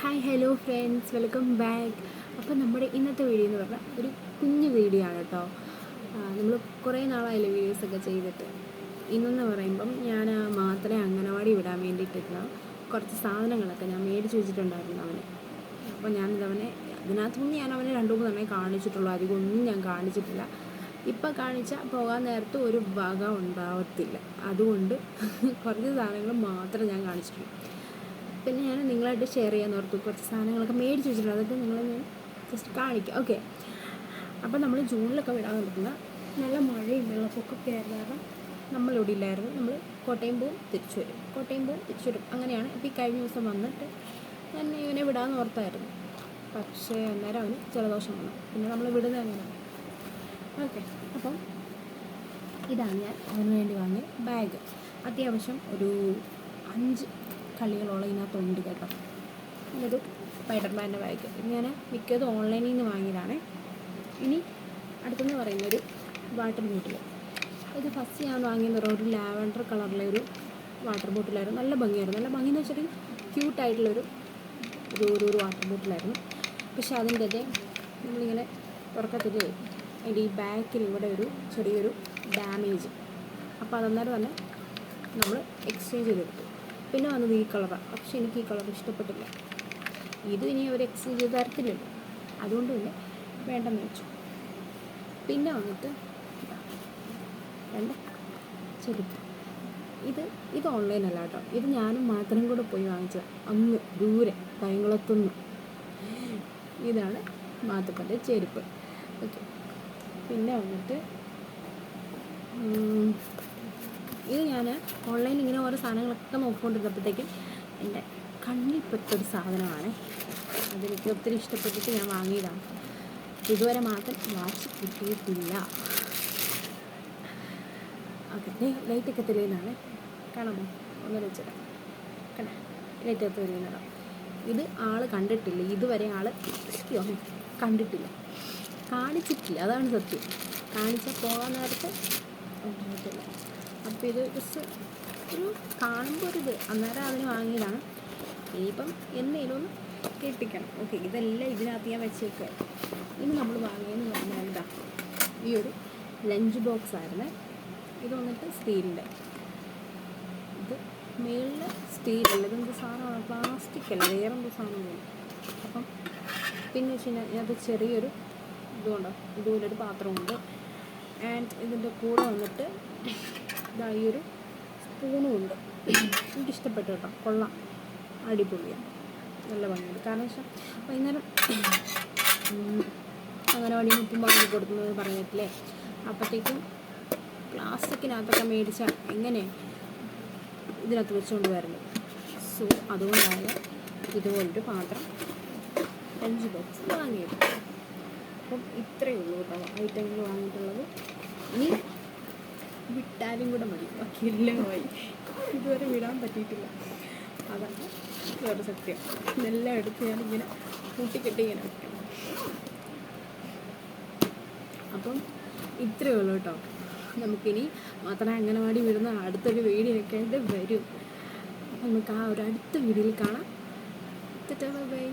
Hi hello friends welcome back അപ്പോൾ നമ്മുടെ ഇന്നത്തെ വീഡിയോ എന്ന് പറഞ്ഞാൽ ഒരു കുഞ്ഞു വീഡിയോ ആണ് കേട്ടോ നമ്മൾ കുറേ നാളായല്ലോ വീഡിയോസൊക്കെ ചെയ്തിട്ട്. ഇന്നെന്ന് പറയുമ്പം ഞാൻ മാത്രമേ അംഗനവാടി വിടാൻ വേണ്ടിയിട്ടിരുന്ന കുറച്ച് സാധനങ്ങളൊക്കെ ഞാൻ മേടിച്ച് വെച്ചിട്ടുണ്ടായിരുന്നു അവനെ. അപ്പോൾ ഞാനിതവനെ അതിനകത്തുനിന്ന് ഞാൻ അവനെ രണ്ടു മൂന്ന് തന്നെ കാണിച്ചിട്ടുള്ളൂ. അധികം ഒന്നും ഞാൻ കാണിച്ചിട്ടില്ല. ഇപ്പം കാണിച്ചാൽ പോകാൻ നേരത്ത് ഒരു വക ഉണ്ടാവത്തില്ല. അതുകൊണ്ട് കുറച്ച് സാധനങ്ങൾ മാത്രം ഞാൻ കാണിച്ചിട്ടുള്ളൂ. പിന്നെ ഞാൻ നിങ്ങളായിട്ട് ഷെയർ ചെയ്യാൻ ഓർത്തു. കുറച്ച് സാധനങ്ങളൊക്കെ മേടിച്ച് വെച്ചിട്ടുണ്ട്. അതൊക്കെ നിങ്ങളെ ഞാൻ ജസ്റ്റ് കാണിക്കാം. ഓക്കെ അപ്പോൾ നമ്മൾ ജൂണിലൊക്കെ വിടാൻ പറ്റുന്ന നല്ല മഴയും വെള്ളപ്പൊക്കമൊക്കെ ആയിരുന്നു കാരണം നമ്മളിവിടെ ഇല്ലായിരുന്നു. നമ്മൾ കോട്ടയം പോവും തിരിച്ചു വരും. കോട്ടയം പോവും തിരിച്ചു വരും. അങ്ങനെയാണ്. ഇപ്പോൾ ഈ കഴിഞ്ഞ ദിവസം വന്നിട്ട് ഞാൻ ഇവനെ വിടാമെന്ന് ഓർത്തായിരുന്നു. പക്ഷേ അന്നേരം അവന് ജലദോഷം വന്നു. പിന്നെ നമ്മൾ വിടുന്നത് അങ്ങനെയാണ് ഓക്കെ അപ്പം ഇതാണ് ഞാൻ അവന് വേണ്ടി വാങ്ങിയ ബാഗ് അത്യാവശ്യം ഒരു അഞ്ച് കളികളോളം ഇതിനകത്തുണ്ട് കേട്ടോ. ഇത് സ്പൈഡർമാന്റെ ബാഗ് ഞാൻ മിക്കതും ഓൺലൈനിൽ നിന്ന് വാങ്ങിയതാണ്. ഇനി അടുത്തെന്ന് പറയുന്നൊരു വാട്ടർ ബോട്ടിൽ ഇത് ഫസ്റ്റ് ഞാൻ പറഞ്ഞാൽ ഒരു ലാവൻഡർ കളറിലെ ഒരു വാട്ടർ ബോട്ടിലായിരുന്നു നല്ല ഭംഗിയായിരുന്നു. നല്ല ഭംഗി എന്ന് വെച്ചാൽ ക്യൂട്ടായിട്ടുള്ളൊരു ഒരു ഒരു ഒരു വാട്ടർ ബോട്ടിലായിരുന്നു പക്ഷെ അതിന്റെ അത് നമ്മളിങ്ങനെ തുറക്കത്തിൽ അതിന്റെ ഈ ബാക്കിൽ ഇവിടെ ഒരു ചെറിയൊരു ഡാമേജ് അപ്പോൾ അതന്നേരം തന്നെ നമ്മൾ എക്സ്ചേഞ്ച് ചെയ്തെടുത്തു. പിന്നെ വന്നത് ഈ കളറാണ് പക്ഷെ എനിക്ക് ഈ കളർ ഇഷ്ടപ്പെട്ടില്ല. ഇത് ഇനി അവർ എക്സ്ചേഞ്ച് ചെയ്ത് തരത്തില്ലല്ലോ അതുകൊണ്ട് തന്നെ വേണ്ടെന്ന് വെച്ചു. പിന്നെ വന്നിട്ട് വേണ്ട ചെരുപ്പ്. ഇത് ഇത് ഓൺലൈൻ അല്ല കേട്ടോ. ഇത് ഞാനും മാത്രം കൂടെ പോയി വാങ്ങിച്ചത്. അങ്ങ് ദൂരെ പയങ്കുളത്തുനിന്ന് ഇതാണ് മാത്തപ്പന്റെ ചെരുപ്പ്. ഓക്കെ പിന്നെ വന്നിട്ട് ഇത് ഞാൻ ഓൺലൈനിൽ ഇങ്ങനെ ഓരോ സാധനങ്ങളൊക്കെ നോക്കിക്കൊണ്ടിരുന്നപ്പോഴത്തേക്കും എന്റെ കണ്ണിൽ പെട്ടൊരു സാധനമാണ് അതെനിക്ക് ഒത്തിരി ഇഷ്ടപ്പെട്ടിട്ട് ഞാൻ വാങ്ങിയതാണ്. ഇതുവരെ മാത്രം വാച്ച് കിട്ടിയിട്ടില്ല. ഓക്കെ ലൈറ്റൊക്കെ തെളിയുന്നതാണ് കാണാമോ? ഒന്ന് വെച്ചിട്ട് ലൈറ്റ് ലൈറ്റൊക്കെ തെളിയുന്നതാണ് ഇത് ആൾ കണ്ടിട്ടില്ല. ഇതുവരെ ആൾ കണ്ടിട്ടില്ല. കാണിച്ചിട്ടില്ല. അതാണ് സത്യം. കാണിച്ചാൽ പോകാൻ നേരത്ത് അപ്പോൾ ഇത് ജസ്റ്റ് ഒരു കാണുമ്പോൾ ഒരു ഇത്. അന്നേരം അതിന് വാങ്ങിയതാണ്. ഇനിയിപ്പം എന്തെങ്കിലും ഒന്ന് കെട്ടിക്കണം. ഓക്കെ ഇതെല്ലാം ഇതിനകത്ത് ഞാൻ വെച്ചേക്കുക ഇനി നമ്മൾ വാങ്ങിയെന്ന് പറഞ്ഞാൽ എന്താ? ഈ ഒരു ലഞ്ച് ബോക്സ് ആയിരുന്നേ. ഇത് വന്നിട്ട് സ്റ്റീലിന്റെ ഇത് മേളിൽ സ്റ്റീലല്ല ഇതെന്ത് സാധനമാണ് പ്ലാസ്റ്റിക് അല്ല വേറെ എന്തോ സാധനമാണ് അപ്പം പിന്നെ വെച്ച് കഴിഞ്ഞാൽ ഇതിനകത്ത് ചെറിയൊരു ഇതുകൊണ്ടോ ഇതുപോലൊരു പാത്രമുണ്ട്. ആൻഡ് ഇതിന്റെ കൂടെ വന്നിട്ട് ഇതാ ഈ ഒരു സ്പൂണും ഉണ്ട് എനിക്കിഷ്ടപ്പെട്ടു കേട്ടോ. കൊള്ളാം. അടിപൊളിയാണ്. നല്ല ഭംഗിയുണ്ട്. കാരണം വെച്ചാൽ വൈകുന്നേരം അങ്ങനെ വഴി മുട്ടുമ്പോൾ അവർ കൊടുക്കുന്നത് പറഞ്ഞിട്ടില്ലേ? അപ്പോഴത്തേക്കും പ്ലാസ്റ്റിക്കിനകത്തൊക്കെ മേടിച്ച എങ്ങനെ ഇതിനകത്ത് വെച്ചുകൊണ്ട് വരുന്നത് സോ അതുകൊണ്ടാണ് ഇതുപോലൊരു പാത്രം അഞ്ച് ബോക്സ് വാങ്ങിയത്. അപ്പം ഇത്രയേ ഉള്ളൂ കേട്ടോ ഐറ്റങ്ങൾ വാങ്ങിയിട്ടുള്ളത്. ഇനി വിട്ടാലും കൂടെ മതി. ബാക്കി എല്ലാം പോയി. ഇതുവരെ വിടാൻ പറ്റിയിട്ടില്ല. അതാണ് വേറെ സത്യം. ഇതെല്ലാം എടുത്ത് ഞാനിങ്ങനെ കൂട്ടിക്കെട്ടി ഇങ്ങനെ വെക്കണം. അപ്പം ഇത്രയേ ഉള്ളൂ കേട്ടോ. നമുക്കിനി മാത്രമേ അംഗനവാടി വിടുന്ന അടുത്തൊരു വീഡിയോ ഒക്കെ ആയിട്ട് വരും. നമുക്ക് ആ ഒരു അടുത്ത വീഡിയോയിൽ കാണാം. ബൈ